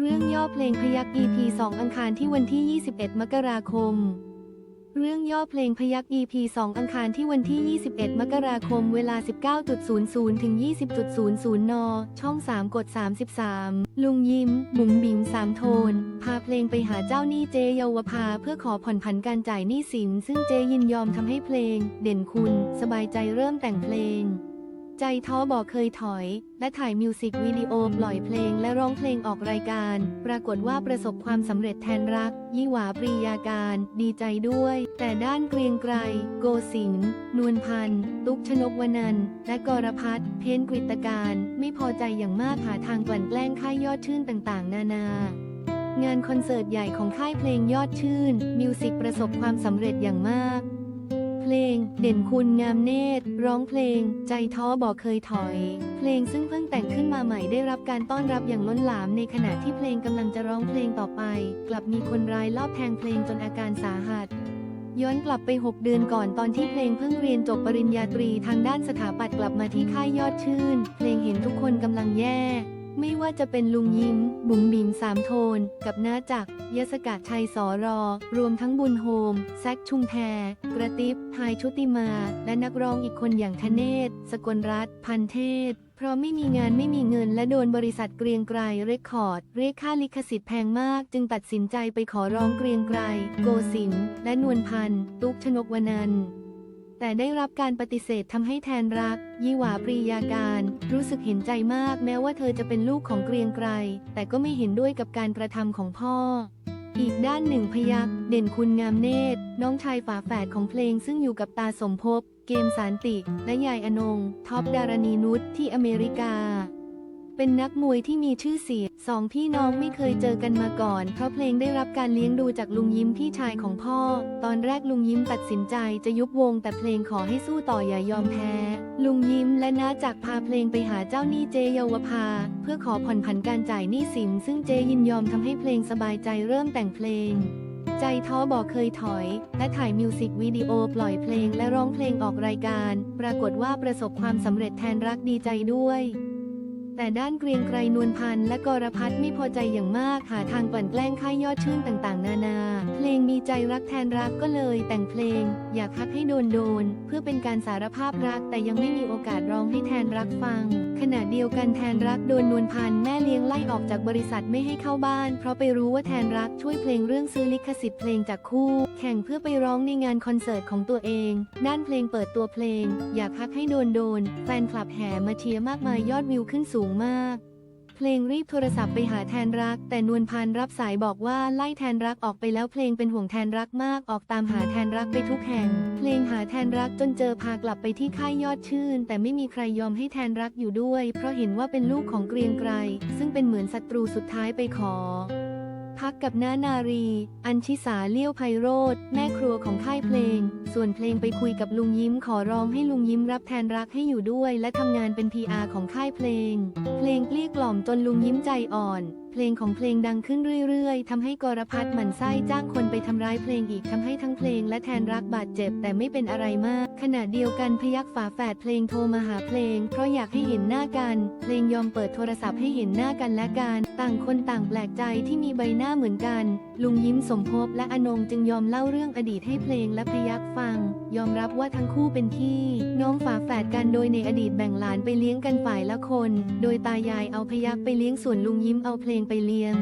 เรื่องย่อเพลงพยัก EP 2 อังคารที่วันที่ 21 มกราคม เรื่องย่อเพลงพยัก EP 2 อังคารที่วันที่ 21 มกราคม เวลา 19.00 ถึง 20.00 น ช่อง 3 กด 33 ลุงยิ้ม บุ๋มบิ๋มสามโทน พาเพลงไปหาเจ้าหนี้เจเยาวภาเพื่อขอผ่อนผันการจ่ายหนี้สิน ซึ่งเจยินยอมทำให้เพลง เด่นคุณ สบายใจเริ่มแต่งเพลง ใจท้อบอกเคยถอย และถ่ายมิวสิกวิดีโอปล่อยเพลงและร้องเพลงออกรายการ ปรากฏว่าประสบความสำเร็จแทนรัก ยี่หวาปรียาการ ดีใจด้วย แต่ด้านเกรียงไกร โกสินนวลพันธ์ตุ๊กชนกวนันและกรพัฒน์เพนกฤตการ ไม่พอใจอย่างมากหาทางกลั่นแกล้งค่ายยอดชื่นต่างๆ นานางานคอนเสิร์ตใหญ่ของค่ายเพลงยอดชื่น มิวสิกประสบความสำเร็จอย่างมาก เพลง เด่นคุณงามเนตร ร้องเพลง ใจท้อบอกเคยถอย เพลงซึ่งเพิ่งแต่งขึ้นมาใหม่ได้รับการต้อนรับอย่างล้นหลามในขณะที่เพลงกำลังจะร้องเพลงต่อไป กลับมีคนร้ายลอบแทงเพลงจนอาการสาหัสย้อนกลับไป 6 เดือนก่อนตอนที่เพลงเพิ่งเรียนจบปริญญาตรีทางด้านสถาปัตย์กลับมาที่ค่ายยอดชื่น เพลงเห็นทุกคนกำลังแย่ ไม่ว่าจะเป็นลุงยิ้ม บุ๋มบิมสามโทน กับน้าจักรยศกาชัยสอรอ รวมทั้งบุญโฮม แซคชุมแพร กระติบไายชุติมา และนักร้องอีกคนอย่างธเนศ สกลรัตน์พันเทศ เพราะไม่มีงานไม่มีเงินและโดนบริษัทเกรียงไกรเรคคอร์ด เรียกค่าลิขสิทธิ์แพงมาก จึงตัดสินใจไปขอร้องเกรียงไกร โกสินและนวลพันธ์ ตุ๊กชนกวนันท์ แต่ได้รับการปฏิเสธทำให้แทนรัก ยี่หวาปรียาการ รู้สึกเห็นใจมากแม้ว่าเธอจะเป็นลูกของเกรียงไกร แต่ก็ไม่เห็นด้วยกับการกระทำของพ่อ อีกด้านหนึ่งพยักเด่นคุณงามเนตร น้องชายฝาแฝดของเพลงซึ่งอยู่กับตาสมภพ เกมสารติ และยายอนง ท็อปดารณีนุชที่อเมริกา เป็นนักมวยที่มีชื่อเสียงสองพี่น้องไม่เคยเจอกันมาก่อน เพราะเพลงได้รับการเลี้ยงดูจากลุงยิ้มพี่ชายของพ่อ ตอนแรกลุงยิ้มตัดสินใจจะยุบวง แต่เพลงขอให้สู้ต่ออย่ายอมแพ้ ลุงยิ้มและน้าจักพาเพลงไปหาเจ้าหนี้เจเยาวภา เพื่อขอผ่อนผันการจ่ายหนี้สิน ซึ่งเจยินยอมทำให้เพลงสบายใจเริ่มแต่งเพลงใจท้อบอกเคยถอย และถ่ายมิวสิกวิดีโอปล่อยเพลงและร้องเพลงออกรายการ ปรากฏว่าประสบความสำเร็จแทนรักดีใจด้วย แต่ด้านเกรียงไกรนวลพันธ์และกรพัฒน์ไม่พอใจอย่างมากหาทางกลั่นแกล้งค่ายยอดชื่นต่างๆ นานา เพลงมีใจรักแทนรักก็เลยแต่งเพลง อยากฮักให้โดนโดน เพื่อเป็นการสารภาพรัก แต่ยังไม่มีโอกาสร้องให้แทนรักฟัง ขณะเดียวกันแทนรักโดนนวลพันธ์แม่เลี้ยงไล่ออกจากบริษัทไม่ให้เข้าบ้าน เพราะไปรู้ว่าแทนรักช่วยเพลงเรื่องซื้อลิขสิทธิ์เพลงจากคู่ แข่งเพื่อไปร้องในงานคอนเสิร์ตของตัวเอง ด้านเพลงเปิดตัวเพลง อยากฮักให้โดนโดน แฟนคลับแห่มาเชียร์มากมายยอดวิวขึ้นสูงมาก เพลงรีบโทรศัพท์ไปหาแทนรัก แต่นวลพันรับสายบอกว่าไล่แทนรักออกไปแล้วเพลงเป็นห่วงแทนรักมากออกตามหาแทนรักไปทุกแห่ง เพลงหาแทนรักจนเจอพากลับไปที่ค่ายยอดชื่น แต่ไม่มีใครยอมให้แทนรักอยู่ด้วย เพราะเห็นว่าเป็นลูกของเกรียงไกรซึ่งเป็นเหมือนศัตรูสุดท้ายไปขอ พักกับน้านารี อัญชิสาเลี้ยวไพโรธแม่ครัวของค่ายเพลง ส่วนเพลงไปคุยกับลุงยิ้มขอร้องให้ลุงยิ้มรับแทนรักให้อยู่ด้วย และทำงานเป็น PR ของค่ายเพลง เพลงเกลี้ยกล่อมจนลุงยิ้มใจอ่อนเพลงของเพลงดังขึ้นเรื่อยๆทำให้กรพัฒน์หมั่นไส้จ้างคนไปทำร้ายเพลงอีกทำให้ทั้งเพลงและแทนรักบาดเจ็บแต่ไม่เป็นอะไรมาก ขณะเดียวกันพยักฝาแฝดเพลงโทรมาหาเพลง เพราะอยากให้เห็นหน้ากัน เพลงยอมเปิดโทรศัพท์ให้เห็นหน้ากันและกัน ต่างคนต่างแปลกใจที่มีใบหน้าเหมือนกัน ลุงยิ้มสมภพและอนงจึงยอมเล่าเรื่องอดีตให้เพลงและพยักฟัง ยอมรับว่าทั้งคู่เป็นพี่น้องฝาแฝดกันโดยในอดีตแบ่งหลานไปเลี้ยงกันฝ่ายละคน โดยตายายเอาพยักไปเลี้ยงส่วนลุงยิ้มเอาเพลองไปเลี้ยง